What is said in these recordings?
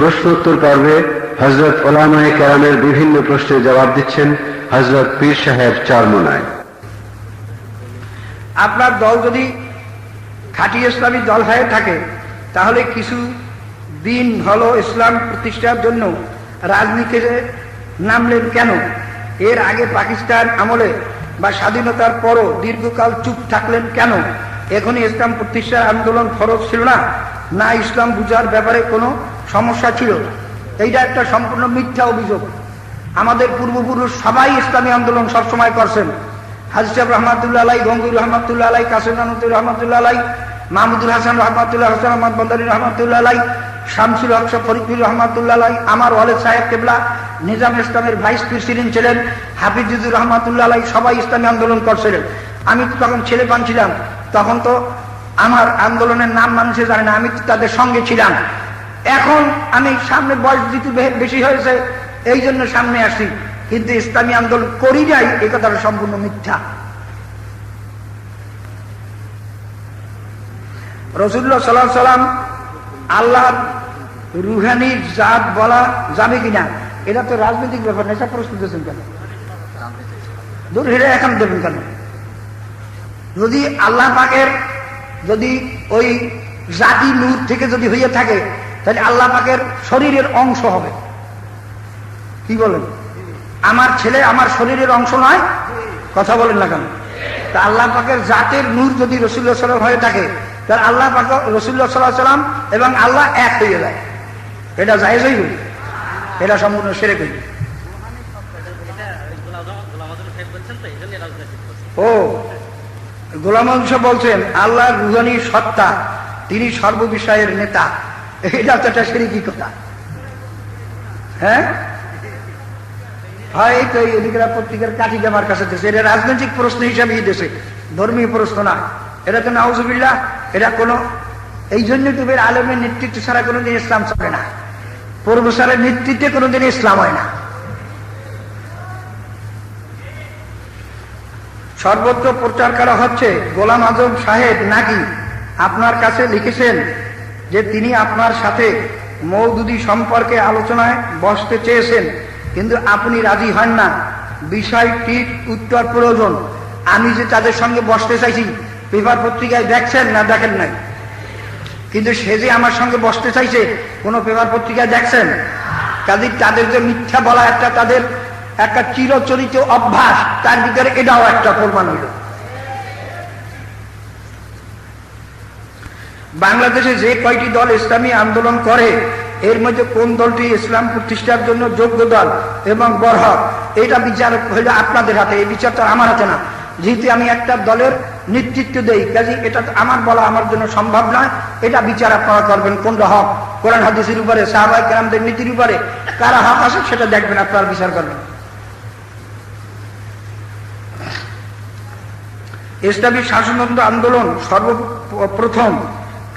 প্রশ্ন উত্তর পর্বে হজরত ওলামায়ে কেরামের বিভিন্ন প্রশ্নের জবাব দিচ্ছেন হজরত পীর সাহেব চারমোনায়। আপনার দল যদি খাঁটি ইসলামী দল হয়ে থাকে, তাহলে কিছু দিন হলো ইসলাম প্রতিষ্ঠার জন্য রাজনীতিতে নামলেন কেন? এর আগে পাকিস্তান আমলে বা স্বাধীনতার পরও দীর্ঘকাল চুপ থাকলেন কেন? এখনই ইসলাম প্রতিষ্ঠার আন্দোলন ফরজ ছিল না? না ইসলাম বুঝার ব্যাপারে কোনো সমস্যা ছিল। এইটা একটা সম্পূর্ণ মিথ্যা অভিযোগ। আমাদের পূর্বপুরুষ সবাই ইসলামী আন্দোলন সবসময় করছেন। হাজি সাহেব রহমাতুল্লাহ আলাই গঙ্গুর রহমাতুল্লাহ আলাই কাসিম রহমতুল রহমতুল্লাহ আলাই মাহমুদুল হাসান রহমাতুল্লাহ, হাসান আহমদ বন্দারি রহমাতুল্লাহ আলাই শামসুল হক শাহ ফরিদুর রহমাতুল্লাহ আলাই আমার ওয়ালেদ সাহেব কেবলা, নিজাম ইসলামের ভাইস প্রেসিডেন্ট ছিলেন হাফিজুর রহমাতুল্লাহ আলাই সবাই ইসলামী আন্দোলন করছিলেন। আমি তো তখন ছেলে পান ছিলাম, তখন তো আমার আন্দোলনের নাম মানুষে জানে না, আমি তো তাদের সঙ্গে ছিলাম। এখন আমি সামনে বয়স যেহেতু বেশি হয়েছে, এই জন্য সামনে আসি। কিন্তু ইসলামী আন্দোলন করি নাই, এ কথাটা সম্পূর্ণ মিথ্যা। রসুল্লাহ সাল্লাহ সাল্লাম আল্লাহর রুহানি জাত বলা যাবে কিনা, এটা তো রাজনৈতিক ব্যাপার না এটা প্রশ্ন দিয়েছেন কেন? দূর হেরে এখন দেবেন কেন? যদি আল্লাহ পাকের, যদি ওই জাতি নূর থেকে যদি হইয়া থাকে তাহলে আল্লাহ পাকের শরীরের অংশ হবে। কি বলেন? আমার ছেলে আমার শরীরের অংশ নয়? কথা বলেন না কেন? তা আল্লাহ পাকের জাতের নূর যদি রসুল্লাহ সাল্লাম হয়ে থাকে, তাহলে আল্লাহ পাক রসুল্লাহ সাল্লাহ সাল্লাম এবং আল্লাহ এক হয়ে যায়। এটা জায়েজই বলি এটা সম্পূর্ণ সেরে করি ও, গোলাম বলছেন আল্লাহ রুহানি সত্তা, তিনি সর্ববিষয়ের নেতা। এটা তো একটা সেরিকি কথা। হ্যাঁ? হয় এই তো এদিকে পত্রিকার কাঠি জামার কাছে দেশে। এটা রাজনৈতিক প্রশ্ন হিসাবেই দেশে। ধর্মীয় প্রশ্ন না। এটা তো নাউজুবিল্লাহ, এটা কোনো এই জন্য তো বের আলমের নেতৃত্ব ছাড়া কোনোদিন ইসলাম চলে না। প্রফেসরের নেতৃত্বে কোনোদিন ইসলাম হয় না। সর্বত্র প্রচার করা হচ্ছে, গোলাম আজম সাহেব নাকি আপনার কাছে লিখেছেন যে তিনি আপনার সাথে মৌদুদি সম্পর্কে আলোচনায় বসতে চেয়েছেন, কিন্তু আপনি রাজি হন না। বিষয়টির উত্তর প্রয়োজন। আমি যে তাদের সঙ্গে বসতে চাইছি, পেপার পত্রিকায় দেখছেন না দেখেন নাই? কিন্তু সে যে আমার সঙ্গে বসতে চাইছে, কোনো পেপার পত্রিকায় দেখছেন? কাজে তাদের যে মিথ্যা বলা একটা তাদের একটা চিরচরিত অভ্যাস, তার ভিতরে এটাও একটা প্রমাণ হইল বাংলাদেশে যে কয়টি দল ইসলামী আন্দোলন করে, এর মধ্যে কোন দলটি ইসলাম প্রতিষ্ঠার জন্য যোগ্য দল এবং বরহক? এটা বিচার হইল আপনাদের হাতে, এই বিচার তো আমার হাতে না। যেহেতু আমি একটা দলের নেতৃত্ব দেই কাজে এটা আমার বলা আমার জন্য সম্ভব নয়। এটা বিচার আপনারা করবেন, কোনটা হক? কোরআন, হাদিসের উপরে সাহাবাই কেরামদের নীতির উপরে। কারা হক আছে সেটা দেখবেন, আপনারা বিচার করবেন। ইসলামী শাসনতন্ত্র আন্দোলন সর্বপ্রথম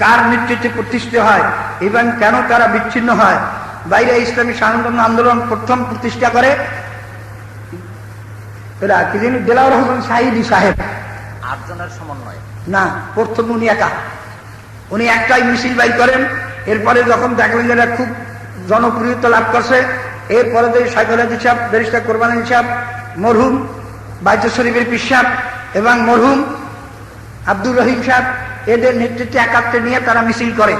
কার নেতৃত্বে প্রতিষ্ঠিত হয় এবং কেন তারা বিচ্ছিন্ন হয়? বাইরে ইসলামী শাসনতন্ত্র আন্দোলন প্রথম প্রতিষ্ঠা করে এরা কি জানি দেলাওয়ার হোসেন সাহিদি সাহেব। আটজনের সমন্বয়। না প্রথম উনি একা। উনি একটাই মিছিল বাইর করেন এরপরে যখন দেখলেন যে খুব জনপ্রিয়তা লাভ করছে এরপরে যে সাইকোলজি সাহেব ব্যারিস্টার কোরবানি সাহেব মরহুম বাইজ শরীফের পিসাব এবং মরহুম আব্দুর রহিম সাহেব এদের নেতৃত্বে একাত্রে নিয়ে তারা মিছিল করে।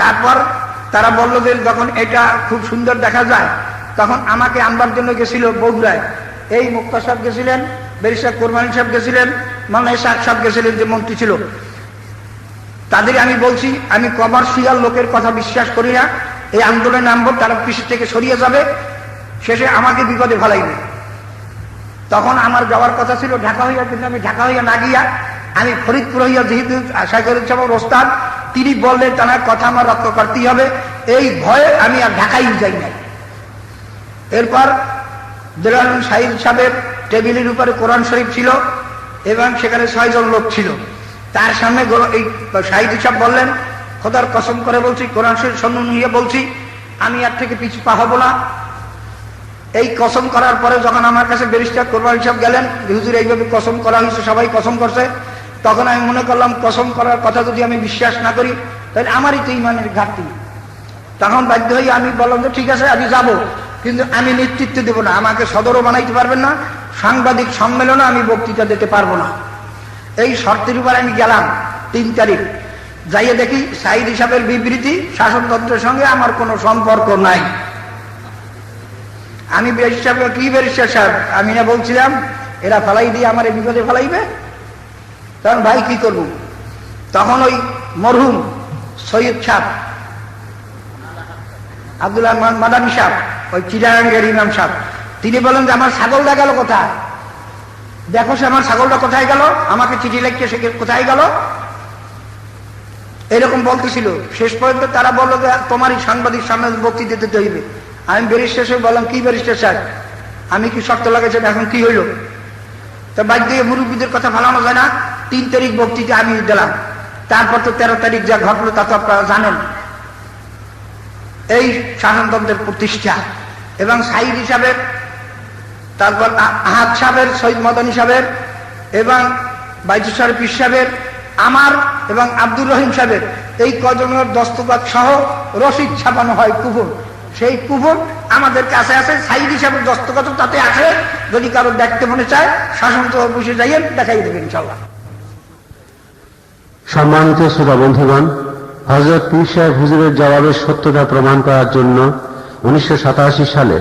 তারপর তারা বলল যে যখন এটা খুব সুন্দর দেখা যায়, তখন আমাকে আনবার জন্য গেছিল বগুড়ায়। এই মুক্তা সাহেব গেছিলেন, ব্যারিস্টার কোরবানি সাহেব গেছিলেন মানে সাহেব সাহেব গেছিলেন যে মন্ত্রী ছিল। তাদের আমি বলছি, আমি কমার্শিয়াল লোকের কথা বিশ্বাস করি না, এই আন্দোলনে নামবো তারা কৃষি থেকে সরিয়ে যাবে, শেষে আমাকে বিপদে ফেলাইবে। তখন আমার যাওয়ার কথা ছিল, ঢাকা হইয়া, কিন্তু আমি ঢাকা হইয়া না গিয়া আমি ফরিদপুর হইয়া যেহেতু সাহেব ওস্তাদ, তিনি বললেন তার কথা আমার রক্ষা করতেই হবে। এই ভয়ে আমি আর ঢাকাই যাই নাই। এরপর দেলান সাহিদ সাহেবের টেবিলের উপরে কোরআন শরীফ ছিল এবং সেখানে ছয়জন লোক ছিল। তার সামনে এই সাহিদ সাহেব বললেন, খোদার কসম করে বলছি, কোরআন শরীফ সম্মান নিয়ে বলছি, আমি আর থেকে পিছু পা হব না। এই কসম করার পরে যখন আমার কাছে ব্যারিস্টার কোরবান সাহেব গেলেন, হুজুর, এইভাবে কসম করা হয়েছে, সবাই কসম করছে। তখন আমি মনে করলাম, কসম করার কথা যদি আমি বিশ্বাস না করি, তাহলে আমারই তো ইমানের ঘাটতি। তখন বাধ্য হয়ে আমি বললাম যে, ঠিক আছে, আমি যাব। কিন্তু আমি নেতৃত্ব দেব না। আমাকে সদরও বানাইতে পারবেন না, সাংবাদিক সম্মেলনে আমি বক্তৃতা দিতে পারব না। এই শর্তের উপর আমি গেলাম তিন তারিখ। যাইয়ে দেখি সাইদ হিসাবের বিবৃতি, শাসনতন্ত্রের সঙ্গে আমার কোনো সম্পর্ক নাই। আমি ব্যারিস্টার কি ব্যারিস্টার সাহেব আমি না বলছিলাম, এরা ফেলাই দিয়ে আমার বিপদে ফেলাইবে? তখন ভাই কি করব? তখন ওই মরহুম সৈয়দ সাহ আব্দুল্লাহ মাদানী সাহ, ওই চিরাঙ্গের ইমাম সাহ। তিনি বলেন যে, আমার ছাগলটা গেল কোথায়? দেখো সে আমার ছাগলটা কোথায় গেল? আমাকে চিঠি লিখছে সে কোথায় গেল? এরকম বলতেছিল। শেষ পর্যন্ত তারা বলল যে, তোমারই সাংবাদিক সামনে বক্তৃতা দিতে হইবে। আমি ব্যারিস্টার সাহেব বললাম, কি ব্যারিস্টার সাহেব? আমি কি শর্ত লাগাইছেন এখন কি হইল? তা বাইক দিয়ে মুরব্বীদের কথা ফালানো যায় না তিন তারিখ বক্তৃতা আমি দিলাম। তারপর তো তেরো তারিখ যা ঘটলো তা তো আপনারা জানেন। এই শাসনতন্ত্রের প্রতিষ্ঠা। এবং সাইদ হিসাবে তারপর আহাদ সাহেবের, সৈয়দ মদনী সাহেবের এবং বাইজু শরীফ সাহেবের, আমার এবং আব্দুর রহিম সাহেবের, এই কজনের দস্তবাদ সহ রসিদ ছাপানো হয় কুপন সেই কুপন আমাদের কাছে আছে, সাইদ হিসাবে দস্তগত তাতে আছে। যদি কারও দেখতে মনে চায় শাসন তো বসে যাইয়েন দেখাই দেবেন ইনশাল্লাহ সম্মানিত শ্রোতা বন্ধুগণ হজরত পীর সাহেব হুজুরের জবাবের সত্যতা প্রমাণ করার জন্য উনিশশো সাতাশি সালে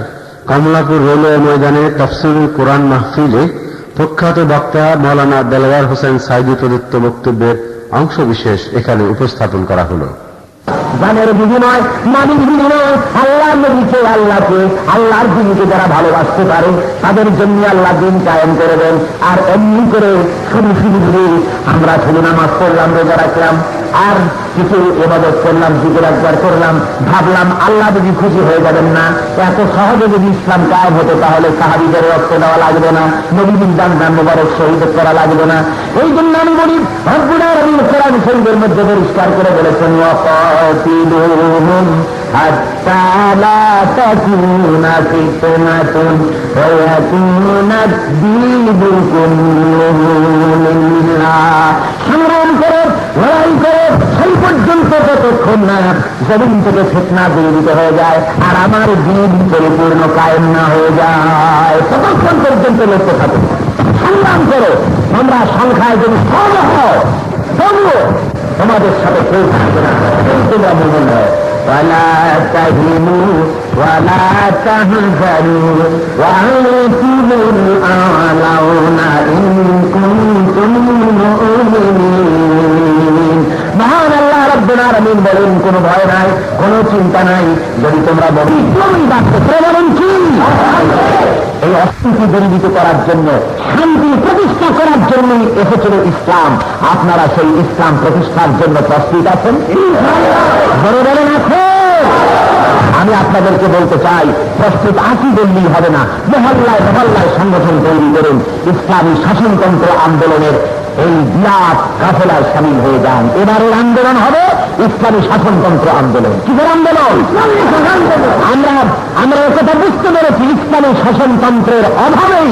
কমলাপুর রেলওয়ে ময়দানে তফসিলুল কোরআন মাহফিলে প্রখ্যাত বক্তা মৌলানা দেলওয়ার হোসেন সাইদি প্রদত্ত বক্তব্যের অংশবিশেষ এখানে উপস্থাপন করা হলো। আল্লাহ নবীকে আল্লাহকে, আল্লাহর দিনকে যারা ভালোবাসতে পারে, তাদের জন্য আল্লাহ দিন কায়েম করে দেন। আর এমনি করে শুধু শুধু ধীরে আমরা শুধু নামাজ পড়লাম, রোজা রাখলাম, আর কিছু এবাদত করলাম, জিকির একবার করলাম, ভাবলাম আল্লাহ যদি খুশি হয়ে যাবেন না, এত সহজে যদি ইসলাম কায়েম হতো, তাহলে সাহাবিদের রক্ত দেওয়া লাগবে না নবী দান দান শহীদ করা লাগবে না। এই জন্য আমি বলি ভরপুরা রবি কোরআন শহীদের মধ্যে পরিষ্কার করে বলেছেন حتى لا تكون فتنة ويكون الدين كله لله সংগ্রাম করো লড়াই করো সেই পর্যন্ত ততক্ষণ না জমিন থেকে ফেতনা দূরীভূত হয়ে যায় আর আমার দিন পরিপূর্ণ কায়েম না হয়ে যায় ততক্ষণ পর্যন্ত লক্ষ্য থাকে সংগ্রাম করো আমরা সংখ্যায় যদি কম হয় তবুও তোমাদের সাথে কেউ থাকবে না কেউ তোমরা মনে হয় ولا تهنوا ولا تهزنوا وأنتم الأعلون إن كنتم مؤمنين مهان الله রব্বুল আলামিন বলেন, কোনো ভয় নাই, কোনো চিন্তা নাই। যদি তোমরা বলো বাঁচতে প্রবলন কি? এই অস্থিতি দূরীভূত করার জন্য, শান্তি প্রতিষ্ঠা করার জন্য এসেছিল ইসলাম। আপনারা সেই ইসলাম প্রতিষ্ঠার জন্য প্রস্তুত আছেন? আমি আপনাদেরকে বলতে চাই, প্রস্তুত আছি বললেই হবে না। মহল্লায় মহল্লায় সংগঠন তৈরি করুন। ইসলামী শাসনতন্ত্র আন্দোলনের এই বিরাট কাফেলায় সামিল হয়ে যান। এবারের আন্দোলন হবে ইসলামী শাসনতন্ত্র আন্দোলন। কিসের আন্দোলন? আমরা আমরা একথা বুঝতে পেরেছি, ইসলামী শাসনতন্ত্রের অভাবেই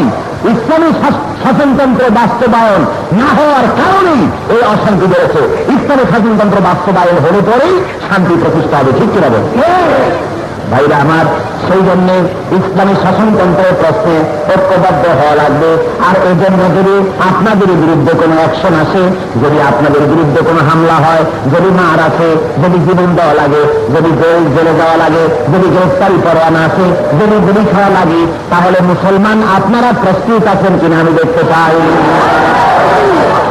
ইসলামী শাস- শাসনতন্ত্রের বাস্তবায়ন না হওয়ার কারণেই এই অশান্তি বেড়েছে। ইসলামী শাসনতন্ত্র বাস্তবায়ন হলে পরেই শান্তি প্রতিষ্ঠা হবে, ঠিক কিনা বলুন? ভাইরা আমার সেই জন্য ইসলামী শাসনতন্ত্রের প্রশ্নে ঐক্যবদ্ধ হওয়া লাগবে। আর এই জন্য যদি আপনাদের বিরুদ্ধে কোনো অ্যাকশন আসে, যদি আপনাদের বিরুদ্ধে কোনো হামলা হয়, যদি মার আছে যদি জীবন দেওয়া লাগে, যদি জেল, জেলে দেওয়া লাগে, যদি গ্রেফতারি পরোয়ানা আছে যদি গুলি খাওয়া লাগে, তাহলে মুসলমান আপনারা প্রস্তুত আছেন কিনা আমি দেখতে চাই।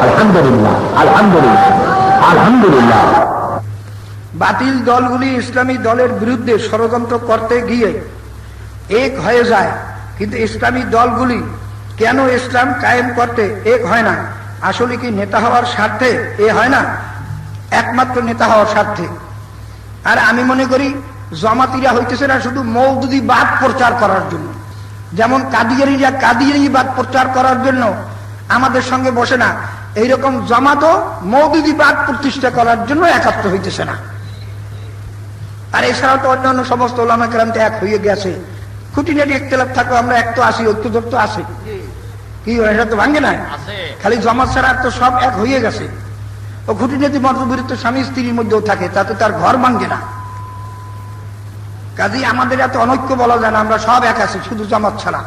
আলহামদুলিল্লাহ আলহামদুলিল্লাহ আলহামদুলিল্লাহ। বাতিল দলগুলি ইসলামী দলের বিরুদ্ধে ষড়যন্ত্র করতে গিয়ে এক হয়ে যায়। কিন্তু ইসলামী দলগুলি কেন ইসলাম কায়েম করতে এক হয় না? আসলে কি নেতা হওয়ার স্বার্থে এ হয় না? একমাত্র নেতা হওয়ার স্বার্থে। আর আমি মনে করি, জমাতিরা হইতেছে না শুধু মৌদুদি বাদ প্রচার করার জন্য। যেমন কাদিয়ারিরা কাদিয়ারি বাদ প্রচার করার জন্য আমাদের সঙ্গে বসে না। এইরকম জমাতও মৌদুদি বাদ প্রতিষ্ঠা করার জন্য একাত্র হইতেছে না। আর এছাড়াও তো অন্যান্য সমস্ত ওলামা কেরাম তো এক হয়ে গেছে। খুঁটিনাটি একতলাপ থাকো আমরা এক তো আসি ঐক্যজোট তো আছে কি এটা তো ভাঙ্গে না খালি জমা ছাড়া তো সব এক হয়ে গেছে। ও খুঁটিনাটি মতবিরুদ্ধ স্বামী স্ত্রীর মধ্যেও থাকে তাতে তার ঘর ভাঙ্গে না। কাজেই আমাদের এত অনৈক্য বলা যায় না আমরা সব এক আছি শুধু জামাত ছাড়া।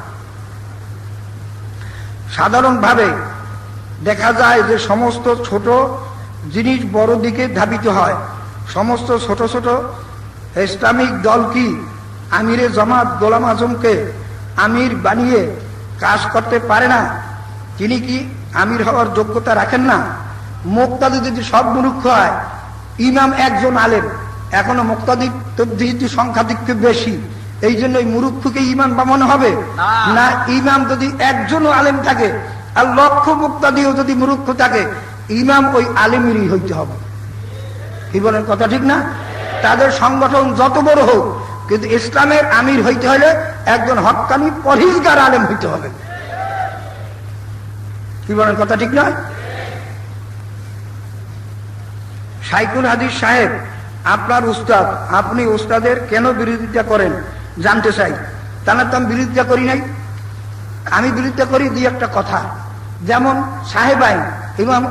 সাধারণভাবে দেখা যায় যে সমস্ত ছোট জিনিস বড় দিকে ধাবিত হয়। সমস্ত ছোট ছোট ইসলামিক দল কি? আমিরে জমাত গোলাম আজমকে আমির বানিয়ে কাজ করতে পারে না? তিনি কি আমির হওয়ার যোগ্যতা রাখেন না? মুক্তাদি যদি সব মুরুক্ষ হয় ইমাম একজন আলেম এখনও মুক্তাদি যেহেতু সংখ্যাধিক্য বেশি এই জন্য মুরুক্ষকে ইমাম বানানো হবে? না। না ইমাম যদি একজনও আলেম থাকে আর লক্ষ মুক্তাদিও যদি মুরুক্ষ থাকে ইমাম ওই আলেমেরই হইতে হবে। কি বলেন কথা ঠিক না? তাদের সংগঠন যত বড় হোক, কিন্তু ইসলামের আমির হইতে হলে একজন হক্কানি পরিষ্কার আলেম হইতে হবে। কি বলেন, কথা ঠিক নয়? সাইকুল হাদিস সাহেব, আপনার উস্তাদ, আপনি উস্তাদের কেন বিরোধিতা করেন? জানতে চাই। তাহলে তো আমি বিরোধিতা করি নাই। আমি বিরোধিতা করি দুই একটা কথা। যেমন সাহেব আইন, ইমাম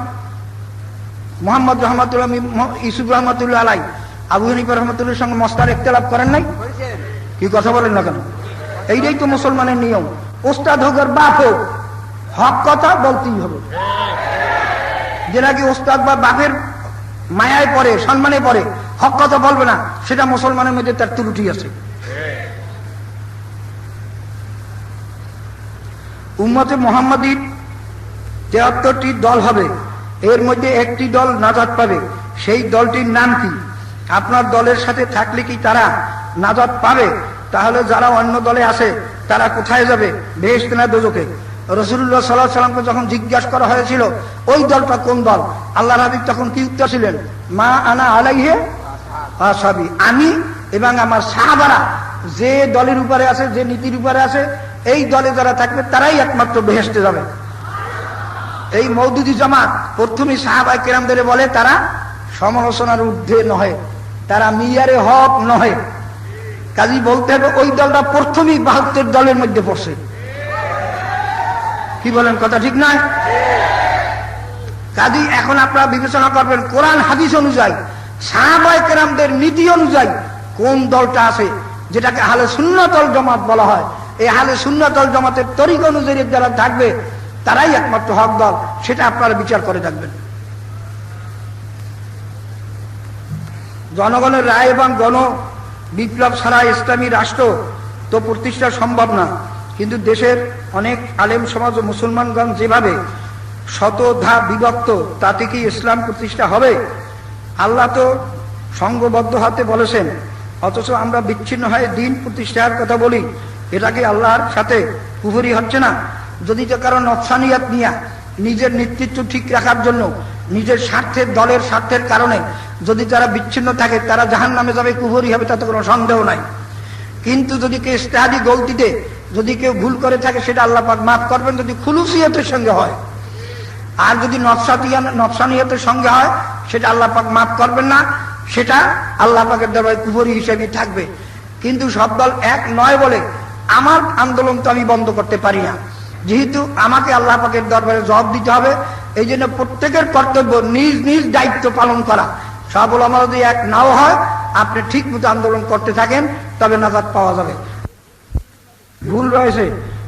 মোহাম্মদ রহমতুল্লাহ, ইসুফ রহমতুল্লাহ আলাই আবু হানিফা রহমতুল্লাহর সঙ্গে মস্তার একতলাপ করেন নাই? কি কথা বলেন না কেন? এইটাই তো মুসলমানের নিয়ম। ওস্তাদ হোক আর বাপ হোক, হক কথা বলতেই হবে। যে নাকি ওস্তাদ বা বাপের মায়ায় পড়ে, সম্মানে পড়ে, হক কথা বলবে না, সেটা মুসলমানের মধ্যে তার ত্রুটি আছে। উম্মতে মোহাম্মদীর তেহাত্তরটি দল হবে, এর মধ্যে একটি দল নাজাদ পাবে। সেই দলটির নাম কি? আপনার দলের সাথে থাকলে কি তারা নাজাদ পাবে? তাহলে যারা অন্য দলে আসে, তারা কোথায় যাবে? বেহেস্ত না দোজকে। রসুল্লাহ সাল্লাহ সাল্লামকে যখন জিজ্ঞাসা করা হয়েছিল, ওই দলটা কোন দল? আল্লাহ হাবিব তখন কি উত্তর ছিলেন মা আনা আলাইহে আসাবি আমি এবং আমার সাহাবারা যে দলের উপরে আছে, যে নীতির উপরে আছে, এই দলে যারা থাকবে, তারাই একমাত্র বেহেস্তে যাবে। এই মৌদুদি জামাত প্রথমে সাহাবাই কেরামদের বলে, তারা সমালোচনার ঊর্ধ্বে নহে। তারা মিয়ারে হক নহে। কাজী বলতে হবে, ওই দলটা প্রথমেই বাহাত্তর দলের মধ্যে পড়ছে। কি বলেন, কথা ঠিক নয়? কাজী, এখন আপনারা বিবেচনা করবেন, কোরআন, হাদিস অনুযায়ী সাহাবাই কেরামদের নীতি অনুযায়ী কোন দলটা আছে, যেটাকে হালে শূন্যতল জমাত বলা হয়। এই হালে শূন্যতল জমাতের তরিক অনুযায়ী যারা থাকবে, তারাই একমাত্র হক দল, সেটা আপনারা বিচার করে থাকবেন। জনগণের রায় এবং গণ বিপ্লব ছাড়া ইসলামী রাষ্ট্র তো প্রতিষ্ঠা সম্ভব না। কিন্তু দেশের অনেক আলেম সমাজ ও মুসলমানগণ যেভাবে শতধা বিভক্ত, তাতে কি ইসলাম প্রতিষ্ঠা হবে? আল্লাহ তো সঙ্গবদ্ধ হাতে বলেছেন, অথচ আমরা বিচ্ছিন্ন হয়ে দিন প্রতিষ্ঠার কথা বলি। এটা কি আল্লাহর সাথে কুহুরি হচ্ছে না? যদি তো কারও নকশানিয়াত নিয়া নিজের নেতৃত্ব ঠিক রাখার জন্য, নিজের স্বার্থের, দলের স্বার্থের কারণে যদি তারা বিচ্ছিন্ন থাকে, তারা জাহান নামে যাবে কুহুরি হবে, তাতে কোনো সন্দেহ নাই। কিন্তু যদি কেউ ইস্তেহাদি গলতিতে যদি কেউ ভুল করে থাকে, সেটা আল্লাহ পাক মাফ করবেন যদি খুলুসিয়তের সঙ্গে হয়। আর যদি নফসাতিয়া নফসানিয়তের সঙ্গে হয়, সেটা আল্লাহ পাক মাফ করবেন না। সেটা আল্লাহ পাকের দরবারে কুবরি হিসেবে থাকবে। কিন্তু সব দল এক নয় বলে, আমার আন্দোলন তো আমি বন্ধ করতে পারি না। যেহেতু আমাকে আল্লাহ পাকের দরবারে জবাব দিতে হবে এই জন্য প্রত্যেকের কর্তব্য নিজ নিজ দায়িত্ব পালন করা। সব আমার যদি এক নাও হয়, আপনি ঠিক মতো আন্দোলন করতে থাকেন, তবে নাজাদ পাওয়া যাবে। ভুল রয়েছে।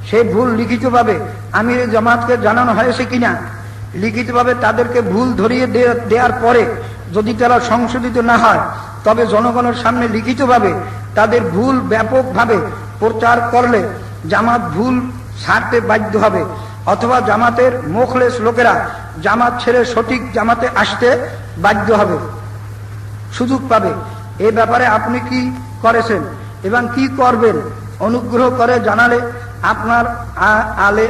সেই ভুল লিখিতভাবে আমির জামাতকে জানানো হয়েছে কিনা, লিখিতভাবে তাদেরকে ভুল ধরিয়ে দেওয়ার পরে যদি তারা সংশোধিত না হয়, তবে জনগণের সামনে লিখিতভাবে তাদের ভুল ব্যাপকভাবে প্রচার করলে জামাত ভুল ছাড়তে বাধ্য হবে। অথবা জামাতের মোখলেস লোকেরা জামাত ছেড়ে সঠিক জামাতে আসতে বাধ্য হবে। সুযোগ পাবে। এ ব্যাপারে আপনি কি করেছেন এবং কি করবেন অনুগ্রহ করে জানালে আপনার আলে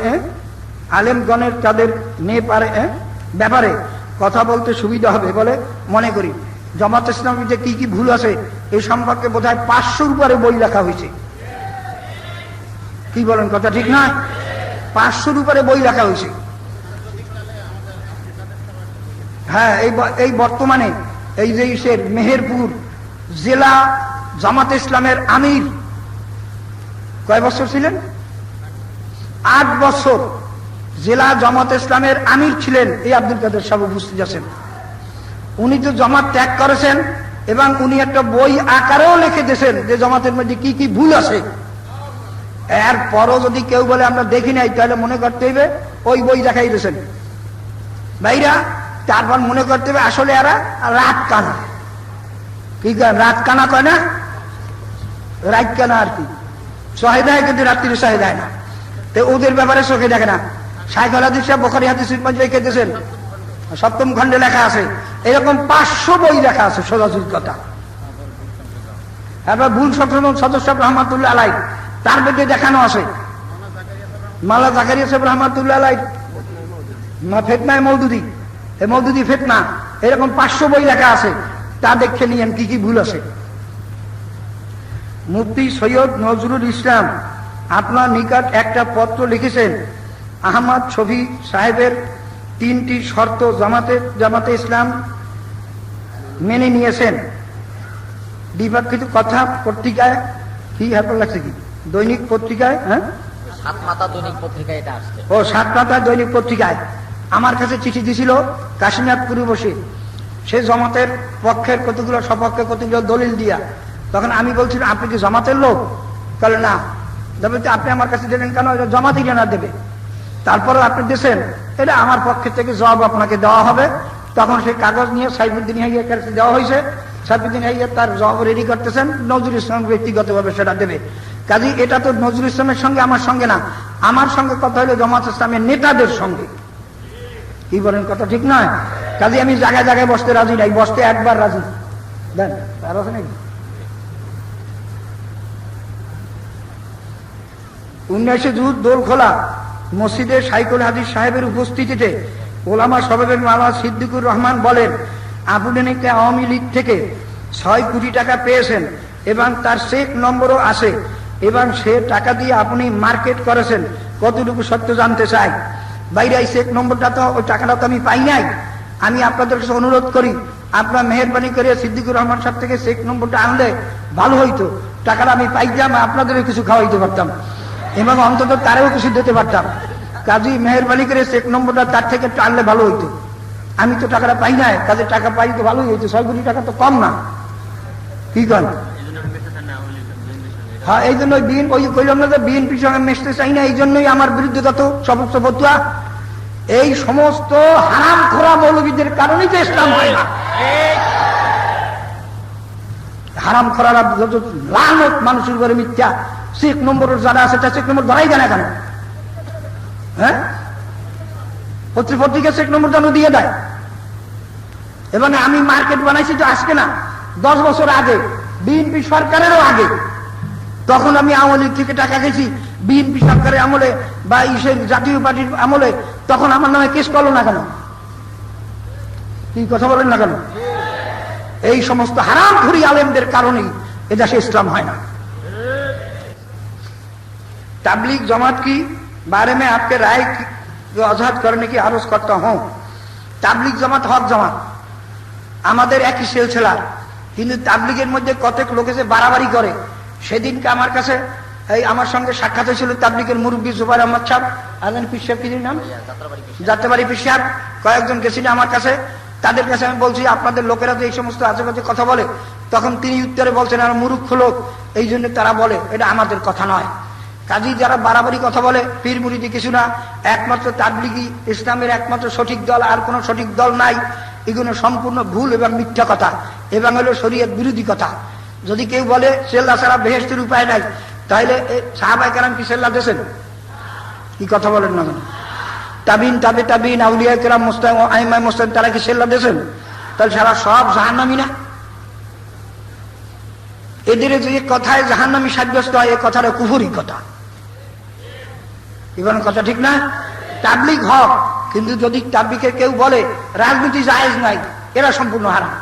আলেমগণের তাদের নিয়ে পারে ব্যাপারে কথা বলতে সুবিধা হবে বলে মনে করি। জমাত ইসলামী যে কি কি ভুল আছে এই সম্পর্কে বোধ হয় পাঁচশোর উপরে বই লেখা হয়েছে। কি বলেন, কথা ঠিক না? পাঁচশোর উপরে বই লেখা হয়েছে। হ্যাঁ এই বর্তমানে এই যে মেহেরপুর জেলা জামাত ইসলামের আমির, কয় বছর ছিলেন? আট বছর জেলা জামাত ইসলামের আমির ছিলেন এই আব্দুল কাদের সাহেব উপস্থিত আছেন। উনি তো জমাত ত্যাগ করেছেন এবং উনি একটা বই আকারেও লিখে দিয়েছেন যে জমাতের মধ্যে কি কি ভুল আছে। এর পরও যদি কেউ বলে আমরা দেখি নাই, তাহলে মনে করতে হইবে ওই বই দেখাই দিয়েছেন। ভাইরা তারপর মনে করতে হবে আসলে এরা রাত কানা কি রাত কানা কয় না? রাত কানা আর কি। সহে দেয় কিন্তু রাত্রি সহে দেয় না। তো ওদের ব্যাপারে চোখে দেখে না। সাইকেল হাদিস সাহেব, বোখারি হাদিস রেখে দিয়েছেন সপ্তম খণ্ডে লেখা আছে। এরকম পাঁচশো বই লেখা আছে সোজাসুজ কথা। এবার ভুল সংশোধন সদস্য রহমাতুল্লাহ আলাই তার মধ্যে দেখানো আছে। মালা জাকারিয়া সাহেব রহমাতুল্লাহ আলাই ফেতনায় মৌদুদি এই মৌদুদি ফেতনা এরকম পাঁচশো বই লেখা আছে তা দেখে নিয়েন কি কি ভুল আছে? মুফতি সৈয়দ নজরুল ইসলাম আপনার নিকট একটা পত্র লিখেছেন আহমদ শফি সাহেবের তিনটি শর্ত জামাতে জামাতে ইসলাম মেনে নিয়েছেন। দ্বিপাক্ষিত কথা পত্রিকায় কি হ্যাপার লাগছে কি? দৈনিক পত্রিকায় হ্যাঁ? সাত মাতা দৈনিক পত্রিকায় এটা আসছে। ও সাত পাতা দৈনিক পত্রিকায়। আমার কাছে চিঠি দিছিল কাশীনাথপুরে বসে। সে জমাতের পক্ষের কতগুলো সপক্ষে কতগুলো দলিল দিয়া, তখন আমি বলছিলাম, আপনি কি জমাতের লোক? তাহলে, না। তবে আপনি আমার কাছে দেবেন কেন? জমাতেই না দেবে। তারপরে আপনি দিয়েছেন এটা আমার পক্ষে থেকে জবাব আপনাকে দেওয়া হবে। তখন সেই কাগজ নিয়ে সাইফুদ্দিন হাইয়ার কাছে দেওয়া হয়েছে। সাইফুদ্দিন হাইয়া তার জবাব রেডি করতেছেন, নজরুল ইসলাম ব্যক্তিগতভাবে সেটা দেবে। কাজী এটা তো নজরুল ইসলামের সঙ্গে আমার সঙ্গে না। আমার সঙ্গে কথা হলো জমাত ইসলামের নেতাদের সঙ্গে। কি বলেন কথা ঠিক নয়? কাজে আমি জায়গায় জায়গায় বসতে রাজি নাই, বসতে একবার রাজি। দেন, আর আছে নাকি? উনিশে জুন দোল খোলা, মসজিদে সাইকুল হাদিস সাহেবের উপস্থিতিতে ওলামা সবাবের মালা সিদ্দিকুর রহমান বলেন আপনি নাকি আওয়ামী লীগ থেকে ছয় কোটি টাকা পেয়েছেন এবং তার চেক নম্বরও আছে। এবং সে টাকা দিয়ে আপনি মার্কেট করেছেন। কতটুকু সত্য জানতে চাই? বাইরে এই চেক নম্বরটা তো ওই টাকাটা তো আমি পাই নাই। আমি আপনাদের কাছে অনুরোধ করি, আপনার মেহরবানি করে সিদ্দিকুর রহমান সাহেব থেকে চেক নম্বরটা আনলে ভালো হইতো। টাকাটা আমি পাইতাম, আপনাদেরও কিছু খাওয়াইতে পারতাম। এবং অন্তত তারেও কিছু দিতে পারতাম। কাজী মেহরবানি করে চেক নম্বরটা তার থেকে একটু আনলে ভালো হইতো। আমি তো টাকাটা পাই নাই, কাজে টাকা পাই তো ভালোই হইতো, ছয় কোটি টাকা তো কম না। কি কন? হ্যাঁ এই জন্য কইলাম না যে বিএনপির সঙ্গে মিশতে চাই না, এই জন্যই আমার বিরুদ্ধে ফতুয়া এই সমস্ত হারাম খোরা মৌলবীদের কারণেই তো ইসলাম হয় না। হারাম খোরারা মানুষের উপরে মিথ্যা চেক নম্বরের যারা আছে, তা চেক নম্বর ধরাই দেয় না কেন? হ্যাঁ? পত্রিকা চেক নম্বর যেন দিয়ে দেয়। এবং আমি মার্কেট বানাইছি তো আজকে না, দশ বছর আগে, বিএনপি সরকারেরও আগে। তখন আমি আওয়ামী লীগ থেকে টাকা খেয়েছি বিএনপি সরকারের আমলে বা ইসের জাতীয় পার্টির আমলে তখন আমার নামে কেস করলো না কেন কি কথা বলেন না কেন এই সমস্ত হারাম ঘুরি আলেমদের কারণেই এদেশে ইসলাম হয় না तबलीग जमात की बारे में आपके राय की- जो आजाद करने की आरोज करता हूं তাবলিগ জামাত হক জামাত আমাদের একই সেলছেলার কিন্তু তাবলিগের মধ্যে কতক লোকে যে বাড়াবাড়ি করে সেদিনকে আমার কাছে, এই আমার সঙ্গে সাক্ষাৎ হয়েছিল তাবলিগের মুরব্বী জুবাইর আহমদ সাহেব আলেন পিস সাহেব, কি নাম? যাত্রাবাড়ি কৃষি যাত্রাবাড়ি পিস সাহেব। কয়েকজন গেছিল আমার কাছে। তাদের কাছে আমি বলছি, আপনাদের লোকেরা তো এই সমস্ত আজেবাজে কথা বলে, তখন তিনি উত্তরে বলছেন আর মুরুক্ষ লোক। এই জন্য তারা বলে, এটা আমাদের কথা নয়। কাজী, যারা বাড়াবাড়ি কথা বলে, পীর মুরিদি কিছু না, একমাত্র তাবলিগি ইসলামের একমাত্র সঠিক দল, আর কোনো সঠিক দল নাই। এগুলো সম্পূর্ণ ভুল এবং মিথ্যা কথা। এবং হলো শরীয়ত বিরোধী কথা। যদি কেউ বলে, সেল্লা ছাড়া বেহেস্তের উপায় নাই তাহলে সাহাবাই কারাম কি সেল্লা দেশেন কি কথা বলেন না? তাবিন, তাবে তাবিন আউলিয়া কেরাম মোস্তাম আইমাই তারা কি সেল্লা দেশেন তাহলে সারা সব জাহান্নামি না? এদের যে কথায় জাহান্নামি সাব্যস্ত হয়, এ কথাটা কুফুরি কথা। এবার কথা ঠিক না? তাবলিক হক, কিন্তু যদি তাবলিকে কেউ বলে, রাজনীতি জায়েজ নাই, এরা সম্পূর্ণ হারাম।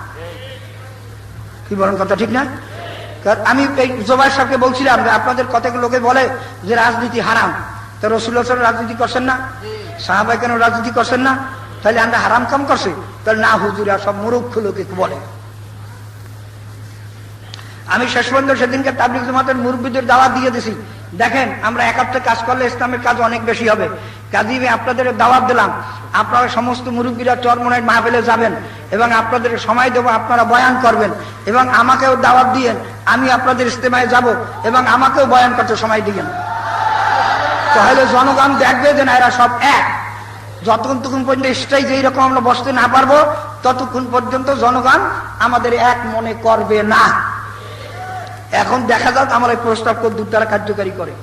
কি বলেন কথা ঠিক না? কারণ আমি এই জোবাই সাহেবকে বলছিলাম যে আপনাদের কতক লোকে বলে যে রাজনীতি হারাম। তো রসুল্লাহ রাজনীতি করছেন না? সাহাবাই কেন রাজনীতি করছেন না? তাহলে আমরা হারাম কাম করছে? তাহলে না, হুজুরা সব মুরুক্ষ লোকে বলে। আমি শেষ পর্যন্ত সেদিনকে তাবলিক জমাতের মুরব্বীদের দাওয়াত দিয়ে দিছি। দেখেন, আমরা একাত্রে কাজ করলে ইসলামের কাজ অনেক বেশি হবে। কাজী আমি আপনাদের দাওয়াত দিলাম। আপনারা সমস্ত মুরব্বীরা চরমনের মাহফিলে যাবেন এবং আপনাদের সময় দেবো, আপনারা বয়ান করবেন এবং আমাকেও দাওয়াত দিয়েন। আমি আপনাদের ইস্তেমায় যাব এবং আমাকেও বয়ান করতে সময় দিবেন তাহলে জনগণ দেখবে যে না, এরা সব এক। যতক্ষণ তখন পর্যন্ত স্টেজ এইরকম আমরা বসতে না পারব, ততক্ষণ পর্যন্ত জনগণ আমাদের এক মনে করবে না। এখন দেখা যাক আমার এই প্রস্তাব কদ্দুর দ্বারা কার্যকারী করে।